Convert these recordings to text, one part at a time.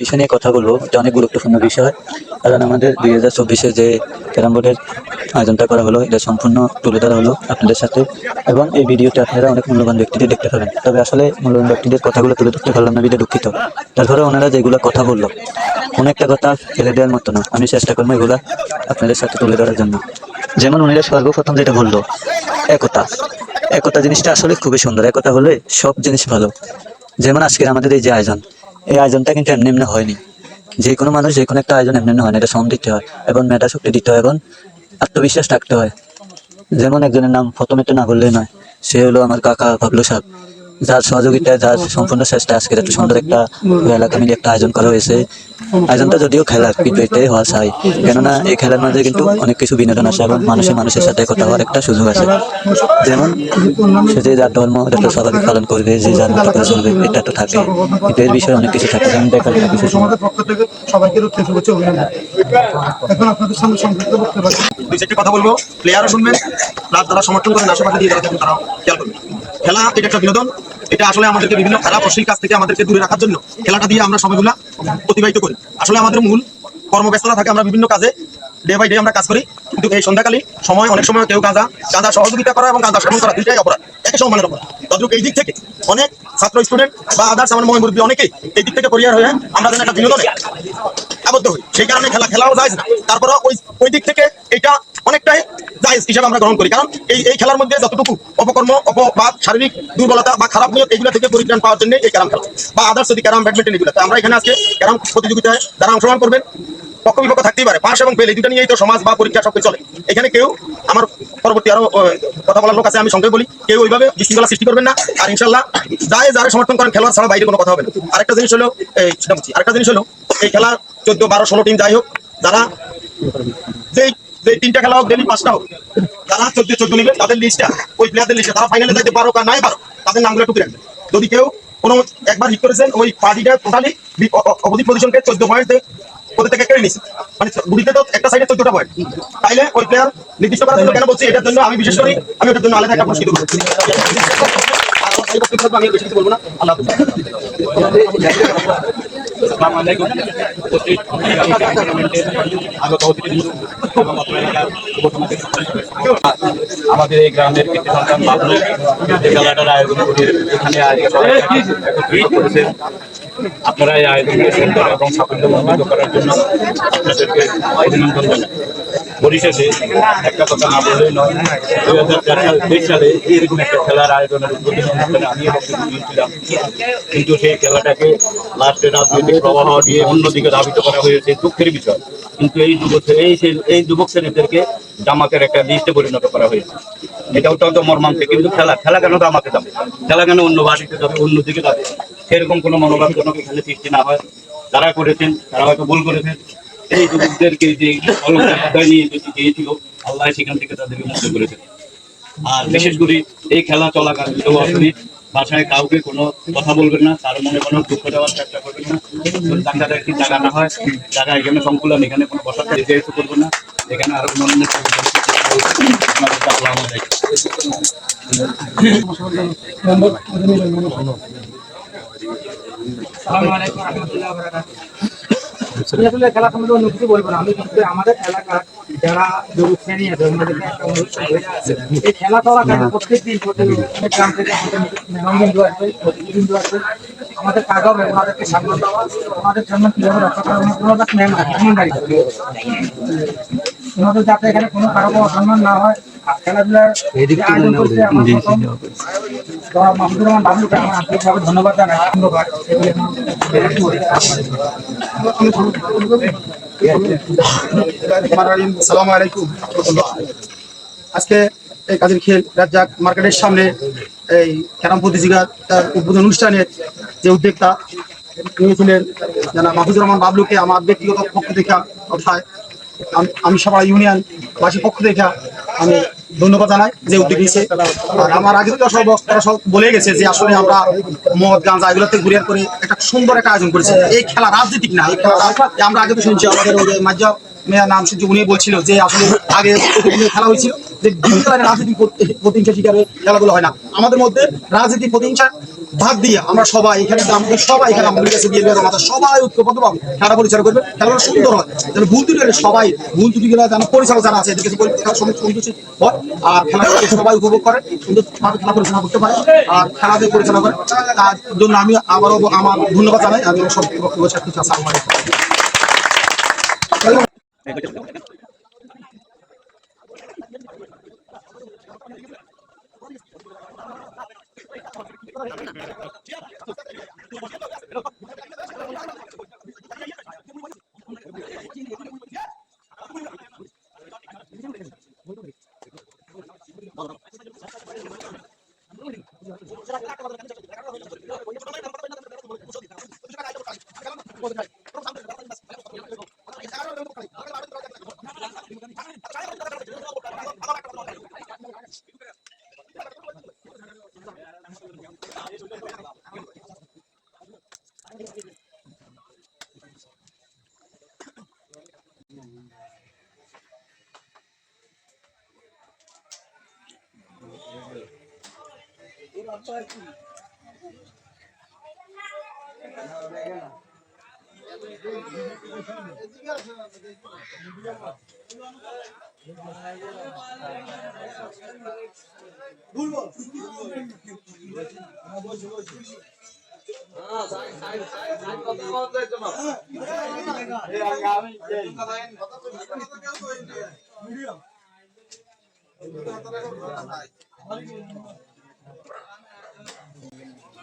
বিষয় নিয়ে কথা বলব, এটা অনেক গুরুত্বপূর্ণ বিষয়। কারণ আমাদের দুই হাজার চব্বিশে যে ক্যারাম বোর্ডের আয়োজনটা করা হলো, এটা সম্পূর্ণ তুলে ধরা হলো আপনাদের সাথে। এবং এই ভিডিওতে আপনারা অনেক মূল্যবান ব্যক্তিদের দেখতে পাবেন। তবে আসলে মূল্যবান ব্যক্তিদের কথাগুলো তুলে ধরতে পারলাম না বিধে দুঃখিত। তারপরে ওনারা যেগুলো কথা বলল, কোনো একটা কথা ফেলে দেওয়ার মতো না। আমি চেষ্টা করব এগুলা আপনাদের সাথে তুলে ধরার জন্য। যেমন উনিরা সর্বপ্রথম যেটা বলল, একতা। একতা জিনিসটা আসলে খুবই সুন্দর। একতা হলে সব জিনিস ভালো। যেমন আজকের আমাদের এই যে আয়োজন এই আয়োজনটা কিন্তু এমনি এমনি হয়নি। যে কোনো মানুষ যে কোনো একটা আয়োজন এমনি এমনি হয় না এটা শ্রম দিতে হয় এবং মেধা শক্তি দিতে হয় এবং আত্মবিশ্বাস রাখতে হয়। যেমন একজনের নাম প্রথমে তো না বললেই নয়, সে হলো আমার কাকা বাবলু সাহেব। যার সহযোগিতায় যার সম্পূর্ণ চেষ্টা আজকের একটা সুন্দর একটা এলাকা মিলে একটা আয়োজন করা হয়েছে। আয়োজনটা যদিও খেলার কিন্তু এটাই হওয়া চাই কেননা এই খেলার মধ্যে কিন্তু অনেক কিছু বিনোদন আছে এবং মানুষের মানুষের সাথে কথা হওয়ার একটা সুযোগ আছে যেমন সে যে যার ধর্ম এটা তো স্বাভাবিক পালন করবে যে যার মতো করে চলবে এটা তো থাকে। কিন্তু এর বিষয়ে অনেক কিছু থাকে যেমন দেখার একটা কিছু আমাদের পক্ষ থেকে সবাইকে এখন আপনাদের সামনে সংক্ষিপ্ত বক্তব্য রাখছি। দুই চারটি কথা বলব। প্লেয়ারও শুনবেন প্লাস যারা সমর্থন করেন আশেপাশে দিয়ে যারা থাকেন তারাও খেয়াল করবেন। খেলা এটা একটা বিনোদন। এটা আসলে আমাদেরকে বিভিন্ন খারাপ অশ্লীল কাজ থেকে আমাদেরকে দূরে রাখার জন্য খেলাটা দিয়ে আমরা সময়গুলা অতিবাহিত করি। আসলে আমাদের মূল কর্মব্যস্ততা থাকে আমরা বিভিন্ন কাজে ডে বাই ডে আমরা কাজ করি। কিন্তু এই সন্ধ্যাকালীন সময় অনেক সময় কেউ গাঁজা গাঁজা সহযোগিতা করা এবং গাঁজা সেবন করা দুইটাই অপরাধ একই সম্মানের অপরাধ। তদ্রুপ এই দিক থেকে অনেক ছাত্র স্টুডেন্ট বা আদার্স আমার ময় মুরব্বী অনেকেই এই দিক থেকে পরিহার হয়ে আমরা যেন একটা বিনোদনে আবদ্ধ হই। সেই কারণে খেলা, খেলাও যায় না। তারপরে ওই ওই দিক থেকে এটা অনেকটাই জায়েজ হিসাবে আমরা গ্রহণ করি। কারণ এই এই খেলার মধ্যে যতটুকু অপকর্ম, অপবাদ, শারীরিক দুর্বলতা বা খারাপ নিয়ত এগুলো থেকে পরিত্রাণ পাওয়ার জন্য এই ক্যারাম খেলা। বা আদার্স যদি ক্যারাম ব্যাডমিন্টন এগুলো। আমরা এখানে আজকে ক্যারাম প্রতিযোগিতায় যারা অংশগ্রহণ করবেন, পক্ষ বিপক্ষ থাকতেই পারে। পাশ এবং ফেল এই দুটো নিয়েই তো সমাজ বা পরীক্ষা সবকিছু চলে। এখানে কেউ, আমার পরবর্তী আরও কথা বলার লোক আছে, আমি সংক্ষেপে বলি। কেউ ওইভাবে বিশৃঙ্খলা সৃষ্টি করবেন না। আর ইনশাল্লাহ যাই যারা সমর্থন করেন, খেলোয়াড় ছাড়া বাইরে কোনো কথা হবে না। আরেকটা জিনিস হলো, এই আরেকটা জিনিস হলো, এই খেলা চোদ্দ, বারো, ষোলো টিম যাই হোক, যারা, যেই যে তিনটা খেলা হোক ডেলি পাঁচটা হোক, যারা চোদ্দ চোদ্দ নিবে, তাদের লিস্টটা ওই প্লেয়ারদের লিস্টে তারা ফাইনালে যাইতে পারো আর নাই পারো, তাদের নামগুলো টুকে রাখবে যদি কেউ কোনো একবার হিট করেছেন, ওই পার্টিটা টোটালি অপোজিট পজিশনকে চোদ্দ পয়েন্ট ওদের থেকে কেড়ে নিছে। মানে গুড়িতে তো একটা সাইডে চোদ্দটা পয়েন্ট তাইলে ওই প্লেয়ার নির্দিষ্ট করার জন্য কেন বলছি? এটার জন্য আমি বিশেষ করি, আমি ওটার জন্য আলাদা একটা পুরস্কৃত করব আমাদের এই গ্রামের খেলাটার এখানে আপনারা এই আয়োজনকে সুন্দর এবং সাফল্যমণ্ডিত করার জন্য আপনাদেরকে অভিনন্দন পরিশেষে একটা কথা না বললেই নয়, দুই হাজার তেইশ সালে এরকম একটা খেলার আয়োজনের উদ্বোধনী অনুষ্ঠানে আমি দিয়েছিলাম কিন্তু সেই খেলাটাকে লাস্টে রাজনৈতিক প্রবাহ দিয়ে অন্যদিকে ধাবিত করা হয়েছে দুঃখের বিষয়। কিন্তু এই যুবক, এই এই যুবক শ্রেণীদেরকে জামাতের একটা লিস্টে পরিণত করা হয়েছে। এটা অত্যন্ত মর্মান্তিক, কিন্তু খেলা খেলা কেন জামাতে যাবে? খেলা কেন অন্য বাড়িতে যাবে, অন্যদিকে যাবে? সেরকম কোনো মনোভাব যেন এখানে সৃষ্টি না হয়। যারা করেছেন, তারা হয়তো ভুল করেছেন। এই যুবকদেরকে যে নিয়ে যদি দিয়েছিল আল্লাহ সেখান থেকে তাদেরকে মুক্ত করেছেন আর বিশেষ করে এই খেলা চলাকালীন আপনি বাসায় কাউকে কোনো কথা বলবেন না তার মনে কোনো দুঃখ দেওয়ার চেষ্টা করবেন না। জায়গাটা একটি জায়গা না হয়? জায়গা এখানে সংকুলন, এখানে কোনো বসার যেহেতু করবেন না। এখানে আরও কোনো আসলে খেলা সম্বন্ধে অন্য কিছু বলব না। আমি আমাদের এলাকার যারা যুবক আছে ওনাদেরকে একটা অনুষ্ঠান হয়ে এই খেলা চলাকালীন প্রত্যেক দিন গ্রাম থেকে আমাদের মেহমানবিন্দু আসবে অতিথিবৃন্দু আসবে আমাদের কাজ হবে ওনাদেরকে সম্মান দেওয়া ওনাদের সম্মান কীভাবে রক্ষা করা ওনাদের মেহমানদারি করবে ওনাদের যাতে এখানে কোনো কারও অসম্মান না হয় খেলাধুলার যে আয়োজন করছে আমার প্রথম মাহমুদুর রহমান বাবলুকে আমার আন্তরিকভাবে ধন্যবাদ জানাই। ধন্যবাদ। সালাম। আজকে এই কাজের খেল রাজ্জাক মার্কেটের সামনে এই ক্যারাম প্রতিযোগিতা উদ্বোধন অনুষ্ঠানের যে উদ্যোক্তা নিয়েছিলেন জানা মাহফুজুর রহমান বাবলুকে আমার ব্যক্তিগত পক্ষ থেকে অর্থাৎ আম- সবাই ইউনিয়ন বাসী পক্ষ থেকে আমি ধন্যবাদ জানাই যে উদ্যোগ নিয়েছে। আর আমার আগে তো সব বক্তারা সব বলে গেছে যে আসলে আমরা মদ, গাঁজা এগুলোতে ঘুরে করে একটা সুন্দর একটা আয়োজন করেছি। এই খেলা রাজনীতিক না, এই খেলাটা আমরা আগে তো শুনছি আমাদের মাঝে মেয়ের নাম শুনছি, উনি বলছিল যে আসলে আগে খেলা হয়েছিল। যে ধরনের রাজনীতি প্রতিহিংসা শিকারে খেলাগুলো হয় না আমাদের মধ্যে রাজনীতি প্রতিহিংসা ভাগ দিয়ে আমরা সবাই এখানে আমাদের সবাই এখানে আমাদের কাছে দিয়ে দেওয়া আমাদের সবাই ঐক্যবদ্ধ ভাবে খেলা পরিচালনা করবে খেলাটা সুন্দর হয় যেন ভুল ত্রুটি সবাই ভুল ত্রুটি গুলো যেন পরিচালক যারা আছে এদের কাছে খেলা সুন্দর সুন্দর হয় আর খেলা সবাই উপভোগ করে সুন্দর ভাবে খেলা পরিচালনা করতে পারে আর খেলা দিয়ে পরিচালনা করে তার জন্য আমি আবারও আমার ধন্যবাদ জানাই আমি আমার Gracias. Medium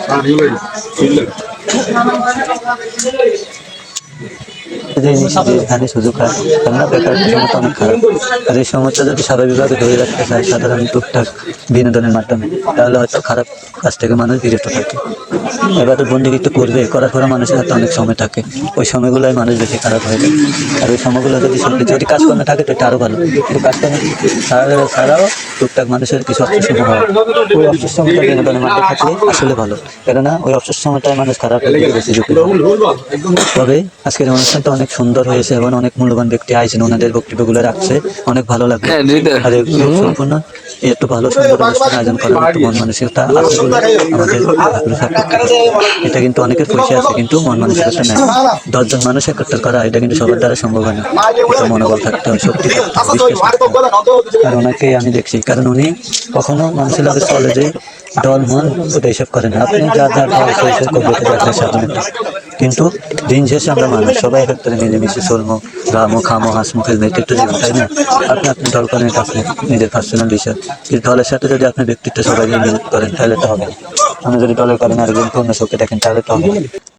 সব বক্তব্য you করছি আসসালামু আলাইকুম যে এখানে সুযোগ হয়, কেননা বেকার সমস্যা অনেক খারাপ। আর এই সমস্যা যদি স্বাভাবিকভাবে ধরে রাখতে চায়, সাধারণ টুকটাক বিনোদনের মাধ্যমে, তাহলে হয়তো খারাপ কাজ থেকে মানুষ বিরত থাকে। এবার বন্দি একটু করবে, করার পরে মানুষের হাতে অনেক সময় থাকে। ওই সময়গুলোয় মানুষ বেশি খারাপ হয়ে যায়। আর ওই সময়গুলো যদি যদি কাজকর্মে থাকে, তো এটা আরও ভালো। কিন্তু কাজকর্ম ছাড়া ছাড়াও টুকটাক মানুষের কিছু সময় হয়। ওই অবসর সময়টা বিনোদনের মাধ্যমে থাকলে আসলে ভালো। কেননা ওই অবসর সময়টায় মানুষ খারাপ হয়ে বেশি ঝুঁকি। তবে আজকের অনুষ্ঠানটা অনেক সুন্দর হয়েছে এবং অনেক মূল্যবান ব্যক্তি আইছেন ওনাদের বক্তব্যগুলো রাখছে। অনেক ভালো লাগছে আর এগুলো সম্পূর্ণ একটু ভালো সুন্দর অনুষ্ঠান আয়োজন করার মতো মন মানসিকতা আমাদের আগ্রহ এটা কিন্তু অনেকের পয়সা আছে কিন্তু মন মানসিকতা নেই। দশজন মানুষ একত্র করা এটা কিন্তু সবার দ্বারা সম্ভব হয় না। এটা মনোবল থাকতে হয় শক্তি হয় হয়। আর ওনাকে আমি দেখছি কারণ উনি কখনো মানুষের লগে চলে যে দল মন, ওটা এসব করেন না আপনি যা যা পাওয়া সেই সব করবে আপনার সাথে কিন্তু দিন শেষে আমরা মানুষ, সবাই একত্রে মিলেমিশে চলবো গামো খামো, হাসমো খেলব, এটা একটু জীবন, তাই না আপনি আপনি দল করেন, এটা আপনি নিজের পার্সোনাল বিষয় কিন্তু দলের সাথে যদি আপনি ব্যক্তিত্ব সবাই মিল করেন, তাহলে তো হবে। আপনি যদি দলের করেন আর গুরুত্বপূর্ণ শোকে দেখেন, তাহলে তো হবে।